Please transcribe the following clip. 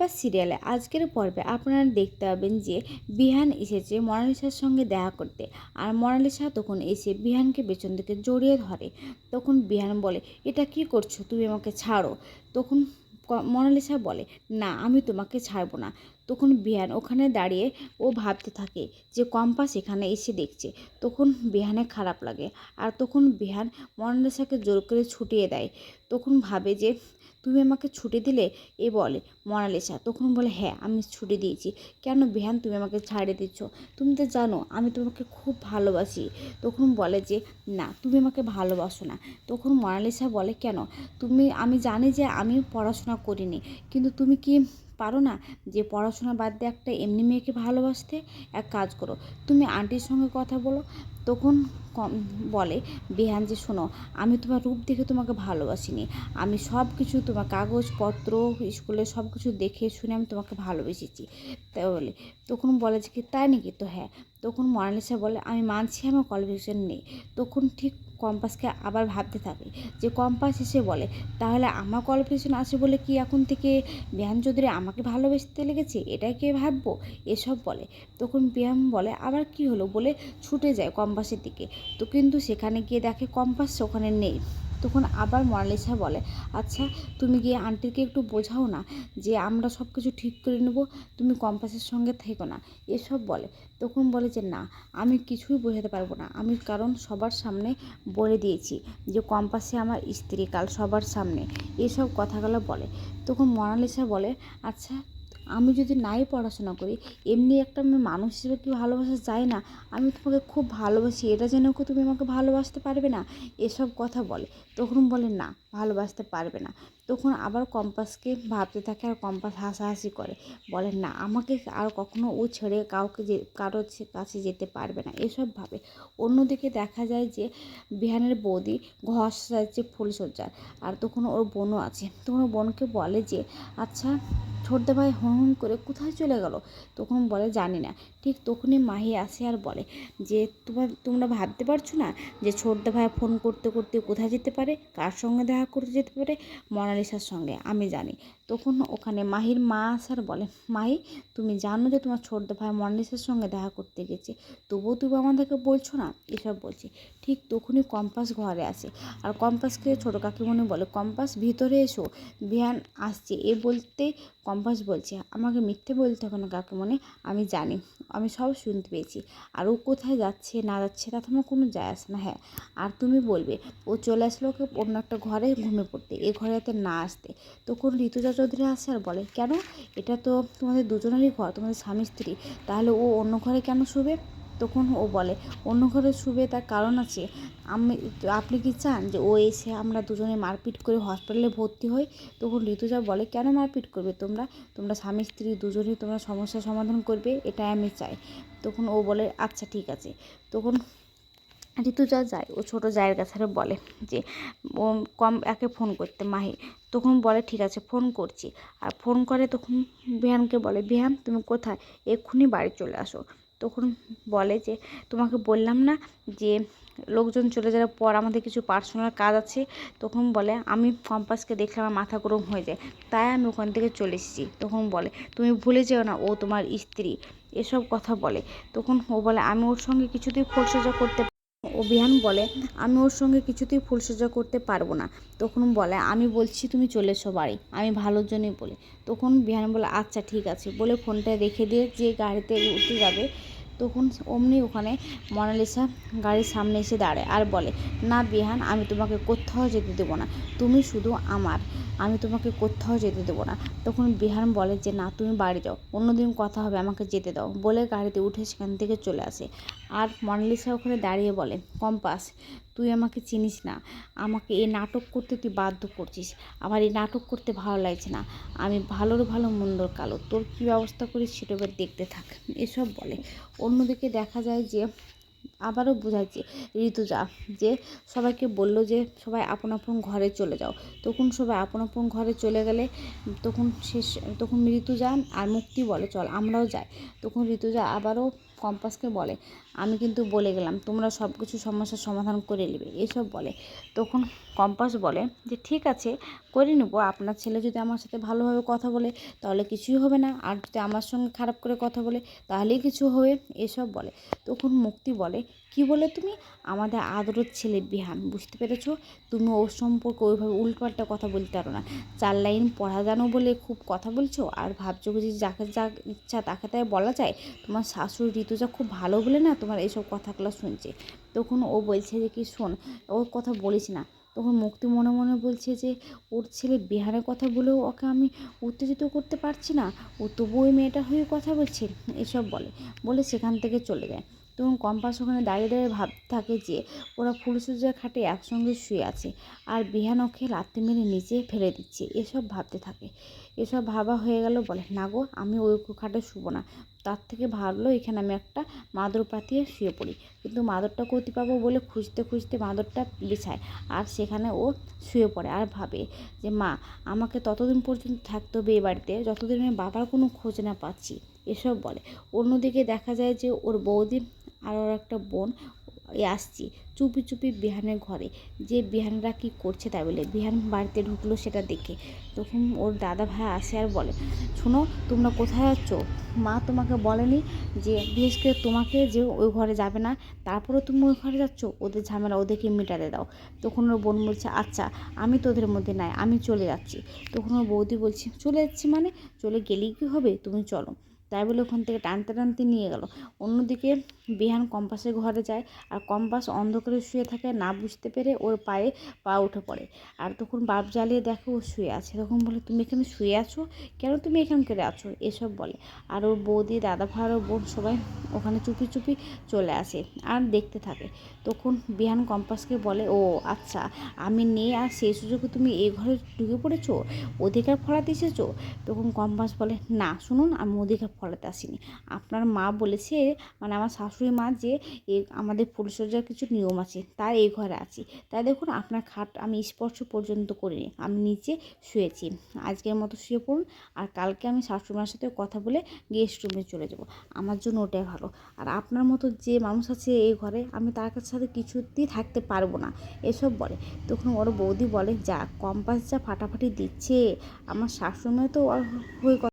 Compass সিরিয়ালে। আজকের পর্বে আপনারা দেখতে পাবেন যে বিহান এসেছে মনালিসার সঙ্গে দেখা করতে। আর মনালিসা তখন এসে বিহানকে পেছন থেকে জড়িয়ে ধরে। তখন বিহান বলে, এটা কি করছ? তুমি আমাকে ছাড়ো। তখন মনালিসা বলে, না, আমি তোমাকে ছাড়বো না। তখন বিহান ওখানে দাঁড়িয়ে ও ভাবতে থাকে যে কম্পাস এখানে এসে দেখছে। তখন বিহানে খারাপ লাগে। আর তখন বিহান মনালিসাকে জোর করে ছুটিয়ে দেয়। তখন ভাবে যে তুমি আমাকে ছুটি দিলে? এ বলে। মনালিসা তখন বলে হ্যাঁ আমি ছুটি দিয়েছি। কেন বিহান, তুমি আমাকে ছাড়ে দিচ্ছ? তুমি তো জানো, আমি তোমাকে খুব ভালোবাসি। তখন বলে যে, না, তুমি আমাকে ভালোবাসো না। তখন মনালিসা বলে, কেন? তুমি, আমি জানি যে আমি পড়াশোনা করিনি, কিন্তু তুমি কি পারো না যে পড়াশোনা বাদ দিয়ে একটা এমনি মেয়েকে ভালোবাসতে এক কাজ করো। তুমি আন্টির সঙ্গে কথা বলো, তখন কম বলে, বিহান যে শোনো, আমি তোমার রূপ দেখে তোমাকে ভালোবাসিনি। আমি সব কিছু তোমার কাগজপত্র স্কুলে সব কিছু দেখে শুনে আমি তোমাকে ভালোবেসেছি। তাই বলে। তখন বলে যে কি, তাই নাকি? তো হ্যাঁ। তখন মনালিসা বলে, আমি মানছি আমার কোয়ালিফিকেশন নেই। তখন ঠিক কম্পাসকে আবার ভাবতে থাকে। যে কম্পাস এসে বলে, তাহলে আমার কোয়ালিফিকেশন আছে বলে কি এখন থেকে ব্যায়াম চৌধুরী আমাকে ভালোবেসতে লেগেছে? এটাই কে ভাববো? এসব বলে। তখন ব্যায়াম বলে, আবার কি হলো? বলে, ছুটে যায় কম্পাসের দিকে। তো কিন্তু সেখানে গিয়ে দেখে কম্পাস ওখানে নেই। তখন আবার মনালিসা বলে আচ্ছা তুমি গিয়ে আন্টিকে একটু বোঝাও না যে আমরা সব কিছু ঠিক করে নেব, তুমি কম্পাসের সঙ্গে থেকো না। এসব বলে। তখন বলে যে, না, আমি কিছুই বোঝাতে পারব না। আমি কারণ সবার সামনে বলে দিয়েছি যে, কম্পাসে আমার স্ত্রী, কাল সবার সামনে। এসব কথাগুলো বলে। তখন মনালিসা বলে আচ্ছা আমি যদি নাই পড়াশোনা করি, এমনি একটা আমি মানুষ হিসেবে কি ভালোবাসা যায় না? আমি তোমাকে খুব ভালোবাসি, এটা যেন তুমি আমাকে ভালোবাসতে পারবে না? এসব কথা বলে। তখন বলে, না, ভালোবাসতে পারবে না। তখন আবার কম্পাসকে ভাবতে থাকে আর কম্পাস হাসাহাসি করে। বলে, না, আমাকে আর কখনো ও ছেড়ে কাউকে যে, কারোর কাছে যেতে পারবে না। এসব ভাবে। অন্যদিকে দেখা যায় যে, বিহানের বৌদি ঘর সাজাচ্ছে ফুলসজ্জার আর তখন ওর বোনও আছে। তখন বোনকে বলে যে আচ্ছা ছোটদা ভাই হুন হুন করে কোথায় চলে গেল? তখন বলে, জানি না। ঠিক তখনই মাহি আসে আর বলে যে, তোমার, তোমরা ভাবতে পারছ না যে, ছোটদা ভাই ফোন করতে করতে কোথায় যেতে পারে? কার সঙ্গে দেখা করতে যেতে পারে? মনালিসার সঙ্গে, আমি জানি। তখন ওখানে মাহির মা আসার বলে, মাহি, তুমি জানো যে তোমার ছোট ভাই মনালিসার সঙ্গে দেখা করতে গেছে। তবুও তুমি আমাদেরকে বলছো না? এসব বলছে। ঠিক তখনই কম্পাস ঘরে আসে। আর কম্পাসকে ছোটো কাকিমণি বলে, কম্পাস, ভিতরে এসো। বিহান আসছে। এ বলতে কম্পাস বলছে, আমাকে মিথ্যে বলতে হবে না কাকিমণি, আমি জানি। আমি সব শুনতে পেয়েছি। আর ও কোথায় যাচ্ছে, না যাচ্ছে তাতে আমার কোনো যায় আসে না। হ্যাঁ আর তুমি বলবে, ও চলে আসলো ওকে অন্য একটা ঘরে ঘুমিয়ে পড়তে। এ ঘরে না আসতে। তখন ঋতুজা চৌধুরী আসে আর বলে, কেন? এটা তো তোমাদের দুজনেরই ঘর, তোমাদের স্বামী স্ত্রী। তাহলে ও অন্য ঘরে কেন শুবে? তখন ও বলে, অন্য ঘরে শুবে তার কারণ আছে। আমি, আপনি কি চান যে ও এসে আমরা দুজনে মারপিট করে হসপিটালে ভর্তি হই? তখন ঋতুজা বলে, কেন মারপিট করবে তোমরা? তোমরা স্বামী স্ত্রী দুজনেই তোমরা সমস্যার সমাধান করবে, এটাই আমি চাই। তখন ও বলে আচ্ছা ঠিক আছে। তখন ঋতুজা যায়, ও ছোটো জায়ের কাছে বলে যে, ও কম একে ফোন করতে, মাহি। তখন বলে, ঠিক আছে, ফোন করছি। আর ফোন করে তখন বিহানকে বলে, বিহান, তুমি কোথায়? এক্ষুনি বাড়ি চলে আসো। তখন বলে যে, তোমাকে বললাম না যে, লোকজন চলে যাওয়ার পর আমাদের কিছু পার্সোনাল কাজ আছে? তখন বলে, আমি কম্পাসকে দেখলে আমার মাথা গরম হয়ে যায়, তাই আমি ওখান থেকে চলে এসেছি। তখন বলে, তুমি ভুলে যেও না, ও তোমার স্ত্রী। এসব কথা বলে। তখন ও বলে, আমি ওর সঙ্গে কিছুতেই ফুলসজ্জা করতে অভিয়ান বলে, আমি ওর সঙ্গে কিছুতেই ফুলসজ্জা করতে পারব না। তখন বলে, আমি বলছি তুমি চলে এসো বাড়ি, আমি ভালোর জন্যই বলি। তখন বিহান বলে আচ্ছা ঠিক আছে। বলে ফোনটা রেখে দিয়ে যে গাড়িতে উঠতে যাবে, তখন অমনি ওখানে মনালিসা গাড়ির সামনে এসে দাঁড়ায় আর বলে, না বিহান, আমি তোমাকে কোথাও যেতে দেবো না। তুমি শুধু আমার, আমি তোমাকে কোথাও যেতে দেবো না। তখন বিহান বলে যে, না, তুমি বাড়ি যাও, অন্যদিন কথা হবে, আমাকে যেতে দাও। বলে গাড়িতে উঠে সেখান থেকে চলে আসে। আর মনালিসা ওখানে দাঁড়িয়ে বলে, কম্পাস, তুই আমাকে চিনিস না। আমাকে এই নাটক করতে তুই বাধ্য করছিস। আমার এই নাটক করতে ভালো লাগছে না। আমি ভালোর ভালো মন্দর কালো। তোর কী ব্যবস্থা করিস সেটা এবার দেখতে থাক। এসব বলে। অন্যদিকে দেখা যায় যে, আবারও বোঝাচ্ছে ঋতুজা যে সবাইকে বলল যে, সবাই আপন আপন ঘরে চলে যাও। তখন সবাই আপন আপন ঘরে চলে গেলে তখন শেষ, তখন ঋতুজা আর মুক্তি বলে, চল আমরাও যাই। তখন ঋতুজা আবারও কম্পাসকে বলে আমি কিন্তু বলে গেলাম, তোমরা সব কিছু সমস্যার সমাধান করে নেবে। এসব বলে। তখন কম্পাস বলে যে, ঠিক আছে, করে নেব। আপনার ছেলে যদি আমার সাথে ভালোভাবে কথা বলে, তাহলে কিছুই হবে না। আর যদি আমার সঙ্গে খারাপ করে কথা বলে, তাহলেই কিছু হবে। এসব বলে। তখন মুক্তি বলে, কি বলে তুমি? আমাদের আদরের ছেলে বিহান, বুঝতে পেরেছ? তুমি ওর সম্পর্কে ওইভাবে উল্টোপাল্টা কথা বলতে পারো না। চার লাইন পড়া জানো বলে খুব কথা বলছো? আর ভাবছ যে যাকে যা ইচ্ছা তাকে তাই বলা যায়? তোমার শাশুড়ি ঋতুজা খুব ভালো বলে না তোমার এইসব কথাগুলো শুনছে। তখন ও বলছে যে, কি শোন, ওর কথা বলিস না। তখন মুক্তি মনে মনে বলছে যে, ওর ছেলে বিহারের কথা বলেও ওকে আমি উত্তেজিত করতে পারছি না। ও তবু ওই মেয়েটা হয়ে কথা বলছে। এসব বলে। বলে সেখান থেকে চলে যায়। তখন কম্পাস ওখানে দাঁড়িয়ে দাঁড়িয়ে ভাবতে থাকে যে, ওরা ফুলসজ্জার খাটে একসঙ্গে শুয়ে আছে আর বিহান ওকে মেরে নিচে ফেলে দিচ্ছে। এসব ভাবতে থাকে। এসব ভাবা হয়ে গেল বলে, না গো, আমি ওই খাটে শুবো না। তার থেকে ভালো এখানে আমি একটা মাদুর পাতিয়ে শুয়ে পড়ি। কিন্তু মাদুরটা কোথায় পাবো বলে খুঁজতে খুঁজতে মাদুরটা বিছায় আর সেখানে ও শুয়ে পড়ে আর ভাবে যে, মা, আমাকে ততদিন পর্যন্ত থাকতে হবে এ বাড়িতে। যতদিন আমি বাবার কোনো খোঁজ না পাচ্ছি। এসব বলে। অন্যদিকে দেখা যায় যে, ওর বৌদি আর ওর একটা বোন আসছি। চুপি চুপি বিহানের ঘরে। যে বিহানরা কি করছে তাই বলে, বিহান বাড়িতে ঢুকলো সেটা দেখে। তখন ওর দাদা ভাই আসে আর বলে, শোনো, তোমরা কোথায় যাচ্ছ? মা তোমাকে বলেনি যে, বিশেষ করে তোমাকে যে ওই ঘরে যাবে না তারপরে তুমি ওই ঘরে যাচ্ছ? ওদের ঝামেলা ওদেরকে মেটাতে দাও। তখন ওর বোন বলছে আচ্ছা আমি তোদের মধ্যে নাই, আমি চলে যাচ্ছি। তখন ওর বৌদি বলছে, চলে যাচ্ছি মানে? চলে গেলেই কি হবে? তুমি চলো। তাই বলে ওখান থেকে টানতে টানতে নিয়ে গেল। অন্যদিকে বিহান কম্পাসের ঘরে যায় আর কম্পাস অন্ধকারে শুয়ে থাকে, না বুঝতে পেরে ওর পায়ে পা উঠে পড়ে। আর তখন বাপ জ্বালিয়ে দেখো ও শুয়ে আছে। তখন বলে, তুমি এখানে শুয়ে আছো? কেন তুমি এখান করে আছো? এসব বলে। আর ওর বৌদি, দাদা ভাই আর বোন সবাই ওখানে চুপি চুপি চলে আসে আর দেখতে থাকে। তখন বিহান কম্পাসকে বলে, ও আচ্ছা আমি নেই আর সেই সুযোগে তুমি এই ঘরে ঢুকে পড়েছো? অধিকার ফলাতে এসেছ? তখন কম্পাস বলে, না, শুনুন, আমি অধিকার ফলাতে আসিনি। আপনার মা বলেছে মানে আমার শাশুড়ি মা যে আমাদের ফুলসজ্জার কিছু নিয়ম আছে, তাই এই ঘরে আছি। তাই দেখুন, আপনার খাট আমি স্পর্শ পর্যন্ত করিনি। আমি নিচে শুয়েছি। আজকের মতো শুয়ে পড়ুন। আর কালকে আমি শাশুড়ি মার সাথে কথা বলে গেস্ট রুমে চলে যাব। আমার জন্য ওটাই ভালো। আর আপনার মতো যে মানুষ আছে এই ঘরে, আমি তার কাছে সাথে কিছুতেই থাকতে পারব না। এসব বলে। তখন ওর বৌদি বলে, যা, কম্পাস যা ফাটাফাটি দিচ্ছে। আমার শাশুড়ি তো হয়ে